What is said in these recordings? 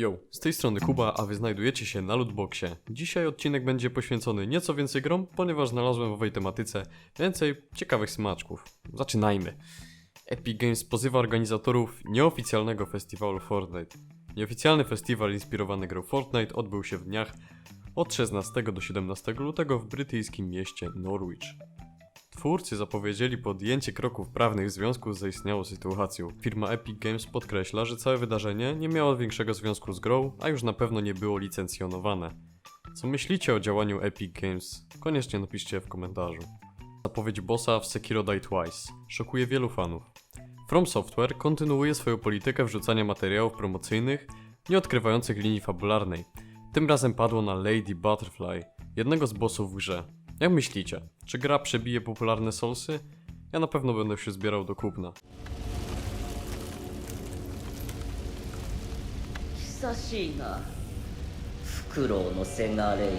Yo, z tej strony Kuba, a wy znajdujecie się na Lootboxie. Dzisiaj odcinek będzie poświęcony nieco więcej grom, ponieważ znalazłem w owej tematyce więcej ciekawych smaczków. Zaczynajmy. Epic Games pozywa organizatorów nieoficjalnego festiwalu Fortnite. Nieoficjalny festiwal inspirowany grą Fortnite odbył się w dniach od 16 do 17 lutego w brytyjskim mieście Norwich. Twórcy zapowiedzieli podjęcie kroków prawnych w związku z zaistniałą sytuacją. Firma Epic Games podkreśla, że całe wydarzenie nie miało większego związku z grą, a już na pewno nie było licencjonowane. Co myślicie o działaniu Epic Games? Koniecznie napiszcie w komentarzu. Zapowiedź bossa w Sekiro Die Twice szokuje wielu fanów. From Software kontynuuje swoją politykę wrzucania materiałów promocyjnych, nie odkrywających linii fabularnej. Tym razem padło na Lady Butterfly, jednego z bossów w grze. Jak myślicie, czy gra przebije popularne Soulsy? Ja na pewno będę się zbierał do kupna. 久しいなフクロウのせがれよ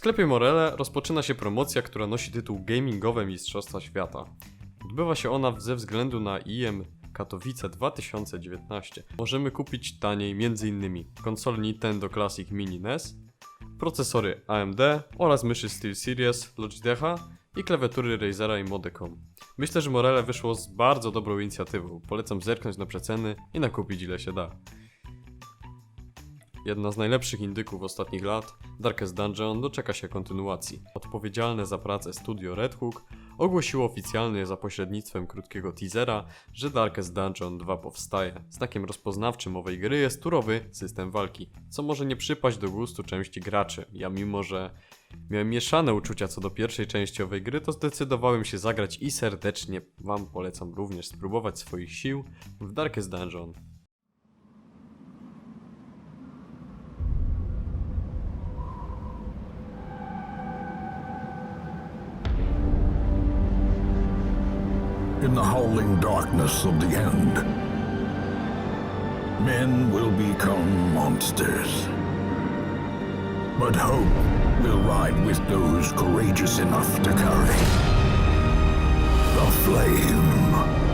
sklepie Morele rozpoczyna się promocja, która nosi tytuł Gamingowe Mistrzostwa Świata. Odbywa się ona ze względu na IM Katowice 2019. Możemy kupić taniej m.in. konsole Nintendo Classic Mini NES, procesory AMD oraz myszy SteelSeries Logitecha i klawiatury Razera i Modecom. Myślę, że Morele wyszło z bardzo dobrą inicjatywą. Polecam zerknąć na przeceny i nakupić ile się da. Jedna z najlepszych indyków ostatnich lat, Darkest Dungeon doczeka się kontynuacji. Odpowiedzialne za pracę studio Red Hook ogłosiło oficjalnie za pośrednictwem krótkiego teasera, że Darkest Dungeon 2 powstaje. Znakiem rozpoznawczym owej gry jest turowy system walki, co może nie przypaść do gustu części graczy. Ja mimo, że miałem mieszane uczucia co do pierwszej części owej gry, to zdecydowałem się zagrać i serdecznie Wam polecam również spróbować swoich sił w Darkest Dungeon. In the howling darkness of the end. Men will become monsters. But hope will ride with those courageous enough to carry the flame.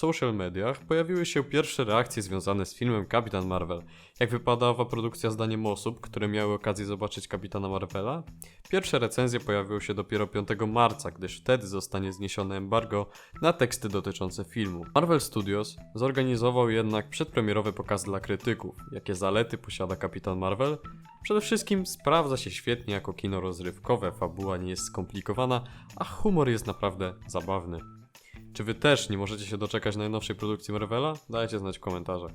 Social mediach pojawiły się pierwsze reakcje związane z filmem Kapitan Marvel. Jak wypada owa produkcja zdaniem osób, które miały okazję zobaczyć Kapitana Marvela? Pierwsze recenzje pojawiły się dopiero 5 marca, gdyż wtedy zostanie zniesione embargo na teksty dotyczące filmu. Marvel Studios zorganizował jednak przedpremierowy pokaz dla krytyków. Jakie zalety posiada Kapitan Marvel? Przede wszystkim sprawdza się świetnie jako kino rozrywkowe, fabuła nie jest skomplikowana, a humor jest naprawdę zabawny. Czy wy też nie możecie się doczekać najnowszej produkcji Marvela? Dajcie znać w komentarzach.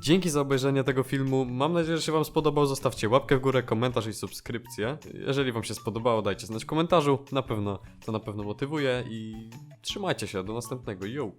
Dzięki za obejrzenie tego filmu. Mam nadzieję, że się wam spodobał. Zostawcie łapkę w górę, komentarz i subskrypcję. Jeżeli wam się spodobało, dajcie znać w komentarzu. Na pewno to na pewno motywuje i trzymajcie się. Do następnego. Yo!